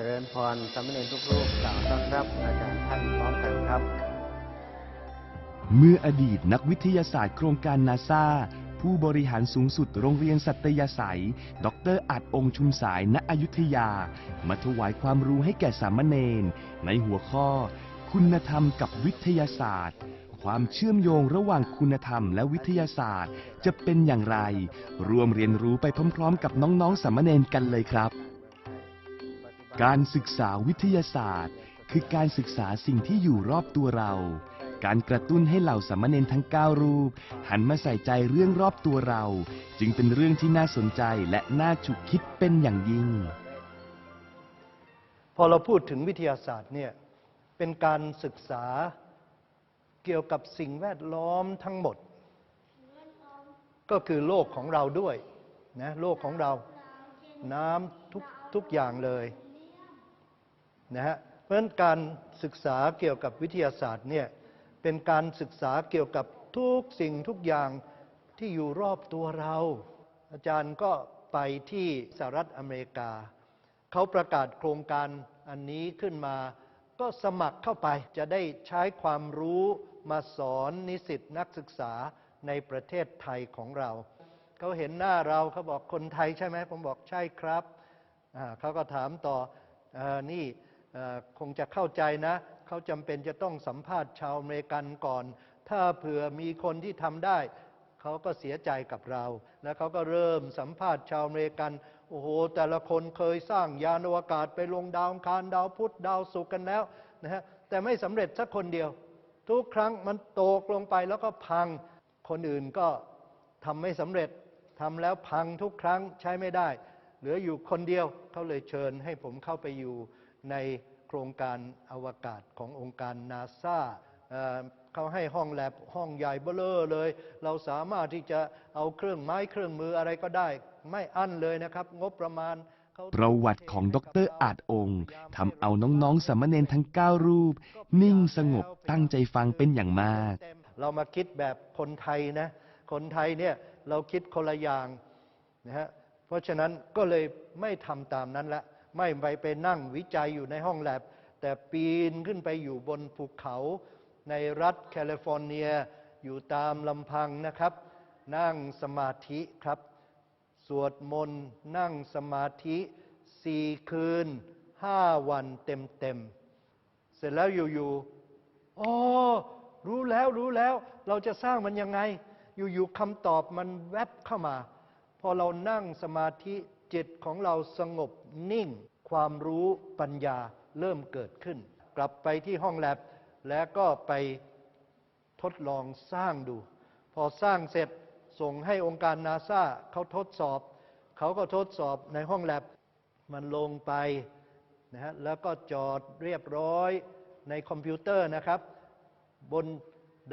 จริญพรสามเณรทุกรูปกล่าวต้อนรับอาจารย์ท่านพร้อมกันครับ เมื่ออดีตนักวิทยาศาสตร์โครงการนาซาผู้บริหารสูงสุดโรงเรียนสัตยาศัย ดรอัดองชุมสายณอยุธยา มาถวายความรู้ให้แก่สามเณรในหัวข้อ คุณธรรมกับวิทยาศาสตร์ ความเชื่อมโยงระหว่างคุณธรรมและวิทยาศาสตร์ จะเป็นอย่างไร รวมเรียนรู้ไปพร้อม ๆ กับน้องๆสามเณรกันเลยครับ การศึกษาวิทยาศาสตร์ คือการศึกษาสิ่งที่อยู่รอบตัวเรา การกระตุ้นให้เหล่าสามเณรทั้ง 9 รูป หันมาใส่ใจเรื่องรอบตัวเรา จึงเป็นเรื่องที่น่าสนใจและน่าฉุกคิดเป็นอย่างยิ่ง พอเราพูดถึงวิทยาศาสตร์เนี่ยเป็นการศึกษาเกี่ยวกับสิ่งแวดล้อมทั้งหมด ก็คือโลกของเราด้วยนะโลกของเราน้ำทุกทุกอย่างเลย นะฮะเพราะฉะนั้นการศึกษาเกี่ยวกับวิทยาศาสตร์เนี่ยเป็นการศึกษาเกี่ยวกับทุกสิ่งทุกอย่างที่อยู่รอบตัวเรา อาจารย์ก็ไปที่สหรัฐอเมริกา เขาประกาศโครงการอันนี้ขึ้นมา ก็สมัครเข้าไปจะได้ใช้ความรู้มาสอนนิสิตนักศึกษาในประเทศไทยของเรา เขาเห็นหน้าเราเขาบอกคนไทยใช่ไหมผมบอกใช่ครับเขาก็ถามต่ออนี่ คงจะเข้าใจนะ เขาจำเป็นจะต้องสัมภาษณ์ชาวอเมริกันก่อน ถ้าเผื่อมีคนที่ทำได้ เขาก็เสียใจกับเรา แล้วเขาก็เริ่มสัมภาษณ์ชาวอเมริกัน โอ้โห แต่ละคนเคยสร้างยานอวกาศไปลงดาวคารดาวพุธดาวศุกร์กันแล้วนะฮะ แต่ไม่สำเร็จสักคนเดียว ทุกครั้งมันตกลงไปแล้วก็พัง คนอื่นก็ทำไม่สำเร็จทำแล้วพังทุกครั้งใช้ไม่ได้ เหลืออยู่คนเดียวเขาเลยเชิญให้ผมเข้าไปอยู่ ในโครงการอวกาศขององค์การนาซาเขาให้ห้องแลบห้องใหญ่เบ้อเร่อเลย เราสามารถที่จะเอาเครื่องไม้เครื่องมืออะไรก็ได้ ไม่อั้นเลยนะครับ งบประมาณเขาประวัติของดรอาจองค์ทำเอาน้องๆสามเณรทั้ง 9 รูป นิ่งสงบตั้งใจฟังเป็นอย่างมาก เรามาคิดแบบคนไทยนะ คนไทยเนี่ยเราคิดคนละอย่างนะฮะเพราะฉะนั้นก็เลยไม่ทำตามนั้นละ ไม่ไปไปนั่งวิจัยอยู่ในห้องแลบ แต่ปีนขึ้นไปอยู่บนภูเขาในรัฐแคลิฟอร์เนียอยู่ตามลำพังนะครับ นั่งสมาธิครับ สวดมนต์นั่งสมาธิสี่คืนห้าวันเต็มๆเสร็จแล้วอยู่ๆอ๋อรู้แล้วรู้แล้ว เราจะสร้างมันยังไง อยู่ๆคำตอบมันแวบเข้ามา พอเรานั่งสมาธิ จิตของเราสงบนิ่ง ความรู้ปัญญาเริ่มเกิดขึ้น กลับไปที่ห้องแลบแล้วก็ไปทดลองสร้างดู พอสร้างเสร็จส่งให้องค์การนาซาเขาทดสอบ เขาก็ทดสอบในห้องแลบมันลงไปนะฮะแล้วก็จอดเรียบร้อยในคอมพิวเตอร์นะครับ บน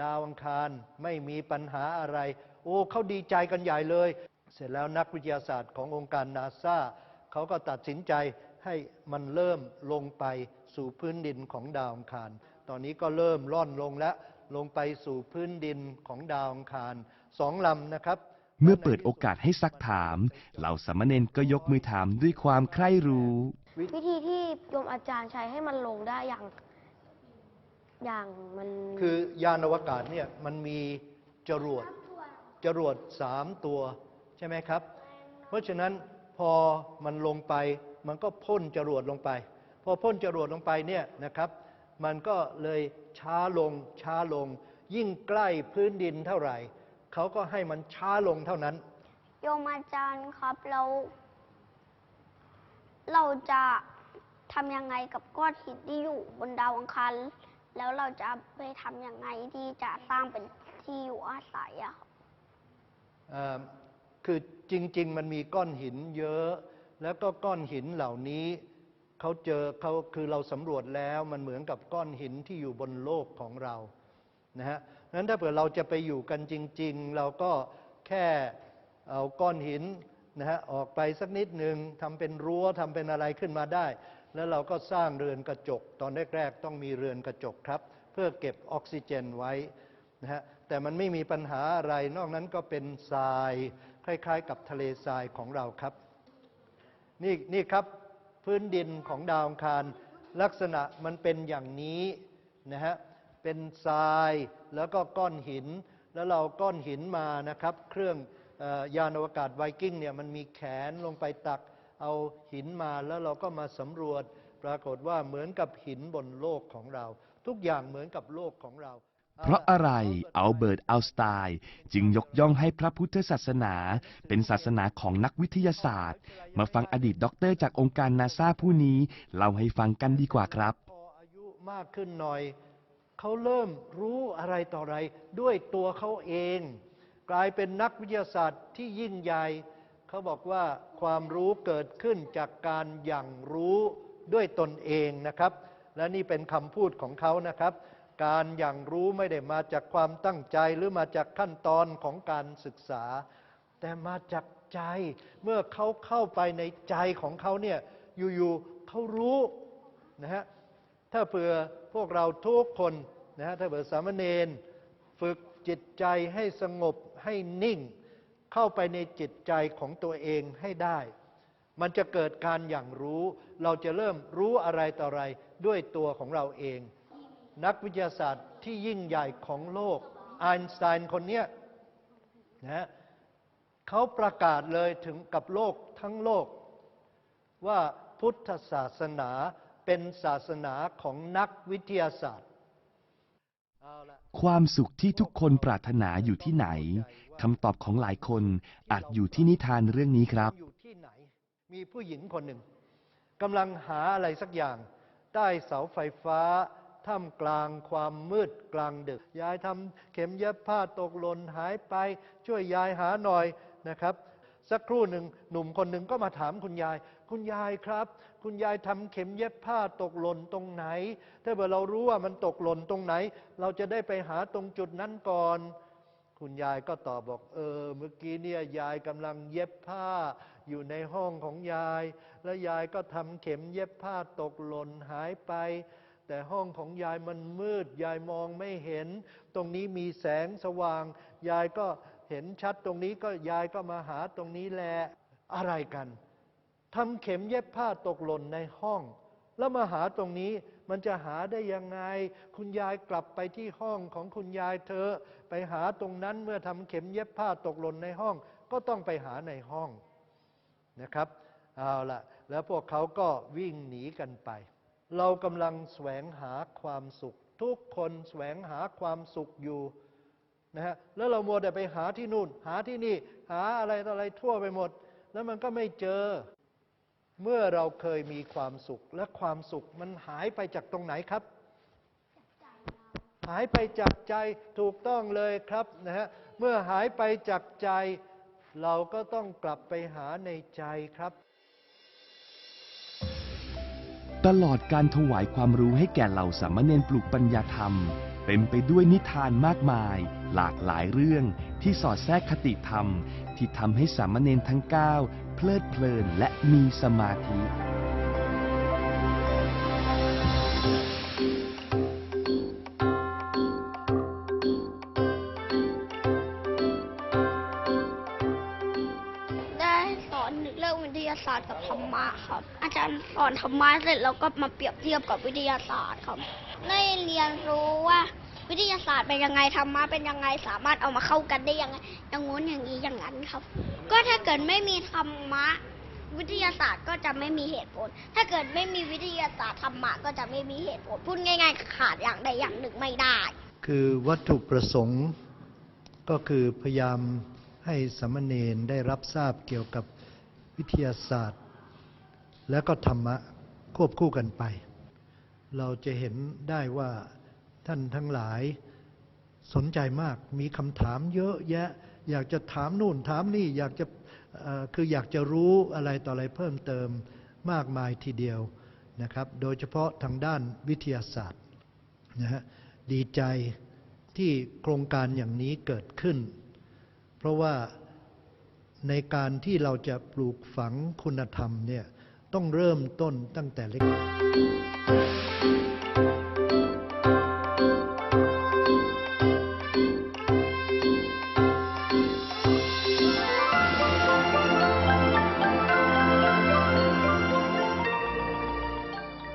ดาวอังคารไม่มีปัญหาอะไร โอ้เขาดีใจกันใหญ่เลย เสร็จแล้วนักวิทยาศาสตร์ขององค์การนาซาเขาก็ตัดสินใจให้มันเริ่มลงไปสู่พื้นดินของดาวอังคาร ตอนนี้ก็เริ่มล่อนลงแล้วลงไปสู่พื้นดินของดาวอังคารสองลำนะครับ เมื่อเปิดโอกาสให้ซักถาม เหล่าสามเณรก็ยกมือถามด้วยความใคร่รู้ วิธีที่โยมอาจารย์ใช้ให้มันลงได้อย่างอย่างมันคือยานอวกาศเนี่ยมันมีจรวดจรวดสามตัว ใช่ไหมครับ เพราะฉะนั้นพอมันลงไปมันก็พ่นจรวดลงไป พอพ่นจรวดลงไปเนี่ยนะครับ มันก็เลยช้าลงช้าลง ยิ่งใกล้พื้นดินเท่าไหร่ เขาก็ให้มันช้าลงเท่านั้น โยมอาจารย์ครับเรา เราจะทำยังไงกับก้อนหินที่อยู่บนดาวอังคารแล้วเราจะไปทำยังไงที่จะสร้างเป็นที่อยู่อาศัยอะ คือจริง ๆ มันมีก้อนหินเยอะ แล้วก็ก้อนหินเหล่านี้เขาเจอเขาคือเราสำรวจแล้วมันเหมือนกับก้อนหินที่อยู่บนโลกของเรานะฮะนั้นถ้าเผื่อเราจะไปอยู่กันจริง ๆ เราก็แค่เอาก้อนหินนะฮะออกไปสักนิดหนึ่งทำเป็นรั้วทำเป็นอะไรขึ้นมาได้ แล้วเราก็สร้างเรือนกระจก ตอนแรก ๆ ต้องมีเรือนกระจกครับ เพื่อเก็บออกซิเจนไว้นะฮะ แต่มันไม่มีปัญหาอะไร นอกนั้นก็เป็นทราย คล้าย ๆ กับทะเลทรายของเราครับ นี่นี่ครับพื้นดินของดาวอังคาร ลักษณะมันเป็นอย่างนี้นะฮะเป็นทรายแล้วก็ก้อนหิน แล้วเราก้อนหินมานะครับ เครื่องอยานอวกาศไวกิ้งเนี่ยมันมีแขนลงไปตักเอาหินมาแล้วเราก็มาสำรวจ ปรากฏว่าเหมือนกับหินบนโลกของเรา ทุกอย่างเหมือนกับโลกของเรา เพราะอะไรอัลเบิร์ตอัลสไตน์จึงยกย่องให้พระพุทธศาสนา เป็นศาสนาของนักวิทยาศาสตร์ มาฟังอดีตด็อกเตอร์จากองค์การนาซาผู้นี้เล่าให้ฟังกันดีกว่าครับ พออายุมากขึ้นหน่อย เขาเริ่มรู้อะไรต่ออะไร ด้วยตัวเขาเอง กลายเป็นนักวิทยาศาสตร์ที่ยิ่งใหญ่เขาบอกว่าความรู้เกิดขึ้นจากการอย่างรู้ด้วยตนเองนะครับ และนี่เป็นคำพูดของเขานะครับ การอย่างรู้ไม่ได้มาจากความตั้งใจหรือมาจากขั้นตอนของการศึกษา แต่มาจากใจ เมื่อเขาเข้าไปในใจของเขาเนี่ยอยู่ๆเขารู้นะฮะถ้าเผื่อพวกเราทุกคนนะฮะถ้าเผื่อสามเณรฝึกจิตใจให้สงบให้นิ่ง เข้าไปในจิตใจของตัวเองให้ได้ มันจะเกิดการอย่างรู้ เราจะเริ่มรู้อะไรต่ออะไรด้วยตัวของเราเอง นักวิทยาศาสตร์ที่ยิ่งใหญ่ของโลกไอน์สไตน์คนเนี้ยนะฮะเขาประกาศเลยถึงกับโลกทั้งโลก ว่าพุทธศาสนาเป็นศาสนาของนักวิทยาศาสตร์เอาละความสุขที่ทุกคนปรารถนาอยู่ที่ไหนคำตอบของหลายคนอาจอยู่ที่นิทานเรื่องนี้ครับ อยู่ที่ไหน มีผู้หญิงคนหนึ่งกำลังหาอะไรสักอย่าง ใต้เสาไฟฟ้า ท่ามกลางความมืดกลางดึก ยายทำเข็มเย็บผ้าตกหล่นหายไป ช่วยยายหาหน่อยนะครับ สักครู่หนึ่งหนุ่มคนหนึ่งก็มาถามคุณยาย คุณยายครับ คุณยายทำเข็มเย็บผ้าตกหล่นตรงไหน ถ้าเกิดเรารู้ว่ามันตกหล่นตรงไหน เราจะได้ไปหาตรงจุดนั้นก่อนคุณยายก็ตอบบอกเออเมื่อกี้เนี่ยยายกำลังเย็บผ้าอยู่ในห้องของยาย แล้วยายก็ทำเข็มเย็บผ้าตกหล่นหายไป แต่ห้องของยายมันมืด ยายมองไม่เห็น ตรงนี้มีแสงสว่าง ยายก็เห็นชัดตรงนี้ก็ยายก็มาหาตรงนี้แหละอะไรกันทำเข็มเย็บผ้าตกหล่นในห้อง แล้วมาหาตรงนี้มันจะหาได้ยังไง คุณยายกลับไปที่ห้องของคุณยายเธอ ไปหาตรงนั้นเมื่อทำเข็มเย็บผ้าตกหล่นในห้อง ก็ต้องไปหาในห้องนะครับเอาละแล้วพวกเขาก็วิ่งหนีกันไป เรากำลังแสวงหาความสุข ทุกคนแสวงหาความสุขอยู่นะฮะแล้วเรามัวแต่ไปหาที่นู่น หาที่นี่ หาอะไรอะไรทั่วไปหมด แล้วมันก็ไม่เจอ เมื่อเราเคยมีความสุข และความสุขมันหายไปจากตรงไหนครับ หายไปจากใจถูกต้องเลยครับนะฮะเมื่อหายไปจากใจ เราก็ต้องกลับไปหาในใจครับ ตลอดการถวายความรู้ให้แก่เหล่าสามเณรปลูกปัญญาธรรม เต็มไปด้วยนิทานมากมาย หลากหลายเรื่องที่สอดแทรกคติธรรม ที่ทำให้สามเณรทั้ง 9 เพลิดเพลินและมีสมาธิาสตร์กับธรรมะครับ อาจารย์สอนธรรมะเสร็จแล้วก็มาเปรียบเทียบกับวิทยาศาสตร์ครับได้เรียนรู้ว่า วิทยาศาสตร์เป็นยังไงธรรมะเป็นยังไงสามารถเอามาเข้ากันได้ยังไงอย่างงู้นอย่างนี้อย่างนั้นครับ ก็ถ้าเกิดไม่มีธรรมะ วิทยาศาสตร์ก็จะไม่มีเหตุผล ถ้าเกิดไม่มีวิทยาศาสตร์ธรรมะก็จะไม่มีเหตุผลพูดง่าย ๆ ขาดอย่างใดอย่างหนึ่งไม่ได้ คือวัตถุประสงค์ก็คือพยายามให้สามเณรได้รับทราบเกี่ยวกับ วิทยาศาสตร์ และก็ธรรมะควบคู่กันไป เราจะเห็นได้ว่าท่านทั้งหลายสนใจมากมีคำถามเยอะแยะ อยากจะถามนู่นถามนี่อยากจะคืออยากจะรู้อะไรต่ออะไรเพิ่มเติมมากมายทีเดียวนะครับ โดยเฉพาะทางด้านวิทยาศาสตร์นะฮะดีใจที่โครงการอย่างนี้เกิดขึ้น เพราะว่า ในการที่เราจะปลูกฝังคุณธรรมเนี่ยต้องเริ่มต้นตั้งแต่เล็ก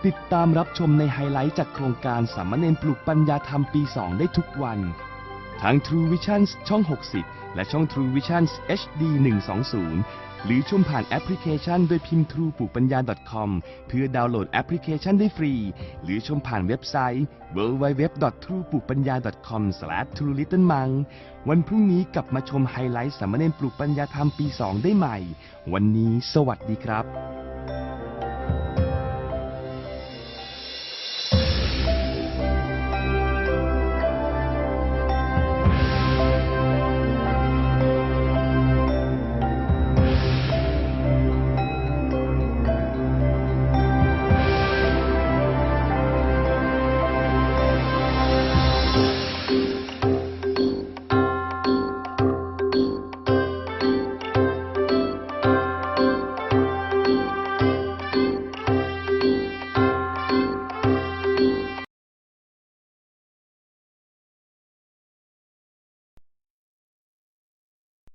ติดตามรับชมในไฮไลท์จากโครงการสามเณรปลูกปัญญาธรรมปี 2 ได้ทุกวัน ทาง True Vision ช่อง 60 และช่อง True Vision HD 120 หรือชมผ่านแอปพลิเคชันโดยพิมพ์ True ปลูกปัญญา .com เพื่อดาวน์โหลดแอปพลิเคชันได้ฟรี หรือชมผ่านเว็บไซต์ www.true ปลูกปัญญา com/truelittlemang วันพรุ่งนี้กลับมาชมไฮไลท์สามเณรปลูกปัญญาธรรมปี 2 ได้ใหม่ วันนี้สวัสดีครับ